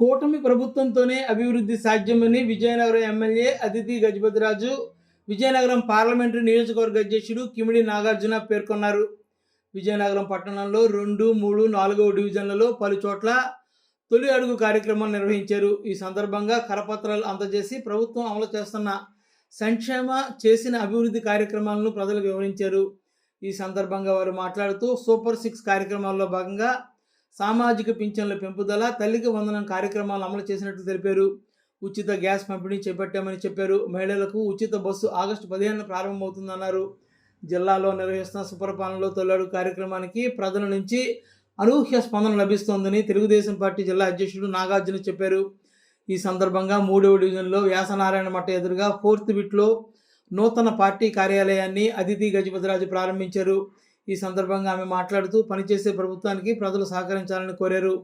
కూటమి ప్రభుత్వంతోనే అభివృద్ధి సాధ్యమని విజయనగరం ఎమ్మెల్యే అతిథి గజపతిరాజు విజయనగరం పార్లమెంటరీ నియోజకవర్గ అధ్యక్షుడు కిమిడి నాగార్జున పేర్కొన్నారు. విజయనగరం పట్టణంలో రెండు మూడు నాలుగవ డివిజన్లలో పలు చోట్ల తొలి అడుగు కార్యక్రమం నిర్వహించారు. ఈ సందర్భంగా కరపత్రాలు అందజేసి ప్రభుత్వం అమలు చేస్తున్న సంక్షేమ చేసిన అభివృద్ధి కార్యక్రమాలను ప్రజలకు వివరించారు. ఈ సందర్భంగా వారు మాట్లాడుతూ సూపర్ సిక్స్ కార్యక్రమాల్లో భాగంగా సామాజిక పింఛన్ల పెంపుదల తల్లికి వందనం కార్యక్రమాలు అమలు చేసినట్లు తెలిపారు. ఉచిత గ్యాస్ పంపిణీ చేపట్టామని చెప్పారు. మహిళలకు ఉచిత బస్సు ఆగస్టు పదిహేను ప్రారంభమవుతుందన్నారు. జిల్లాలో నిర్వహిస్తున్న సుపరపాలనలో తొలడు కార్యక్రమానికి ప్రజల నుంచి అనూహ్య స్పందన లభిస్తోందని తెలుగుదేశం పార్టీ జిల్లా అధ్యక్షుడు నాగార్జున చెప్పారు. ఈ సందర్భంగా మూడవ డివిజన్లో వ్యాసనారాయణ మఠ ఎదురుగా ఫోర్త్ బిట్లో నూతన పార్టీ కార్యాలయాన్ని అదితి గజపతిరాజు ప్రారంభించారు. ఈ సందర్భంగా ఆమె మాట్లాడుతూ పనిచేసే ప్రభుత్వానికి ప్రజలు సహకరించాలని కోరారు.